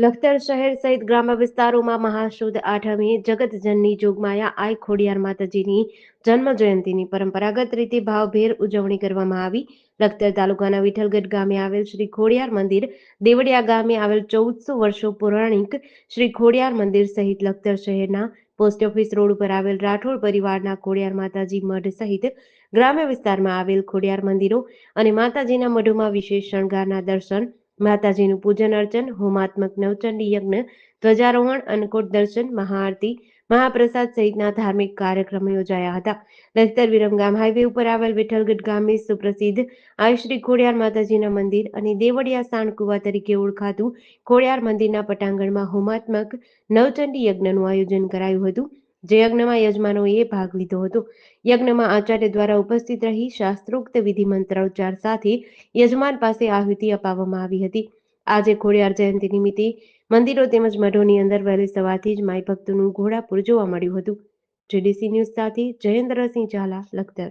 લખતર શહેર સહિત ગ્રામ્ય વિસ્તારોમાં મહાશુદ્ધ આઠમી જગતજનની જોગમાયા આઈ ખોડિયાર માતાજીની જન્મ જયંતિની પરંપરાગત રીતે ભાવભેર ઉજવણી કરવામાં આવી. લખતર તાલુકાના વિઠલગઢ ગામે આવેલ શ્રી ખોડિયાર મંદિર દેવડિયા ગામે આવેલ ચૌદસો વર્ષો પૌરાણિક શ્રી ખોડિયાર મંદિર સહિત લખતર શહેરના પોસ્ટ ઓફિસ રોડ ઉપર આવેલ રાઠોડ પરિવારના ખોડિયાર માતાજી મઢ સહિત ગ્રામ્ય વિસ્તારમાં આવેલ ખોડિયાર મંદિરો અને માતાજીના મઢોમાં વિશેષ શણગારના દર્શન માતાજીનું પૂજન અર્ચન, હોમાત્મક નવચંડી યજ્ઞ, ધ્વજારોહણ અન્નકોટ દર્શન, મહાઆરતી, મહાપ્રસાદ સહિતના ધાર્મિક કાર્યક્રમો યોજાયા હતા. લખતર વિરમગામ હાઈવે ઉપર આવેલ વિઠ્ઠલગઢ ગામે સુપ્રસિદ્ધ આયશ્રી ખોડિયાર માતાજીના મંદિર અને દેવળિયા સાણકુવા તરીકે ઓળખાતું ખોડિયાર મંદિરના પટાંગણમાં હોમાત્મક નવચંડી યજ્ઞનું આયોજન કરાયું હતું. જે યજ્ઞમાં યજમાનોએ ભાગ લીધો હતો. યજ્ઞમાં આચાર્ય દ્વારા ઉપસ્થિત રહી શાસ્ત્રોક્ત વિધિ મંત્રોચ્ચાર સાથે યજમાન પાસે આહુતિ અપાવવામાં આવી હતી. આજે ખોડિયાર જયંતિ નિમિત્તે મંદિરો તેમજ મઢોની અંદર વહેલી સવારથી જ માઈ ભક્તોનું ઘોડાપુર જોવા મળ્યું હતું. જેડીસી ન્યૂઝ સાથે જયેન્દ્રસિંહ ઝાલા, લખતર.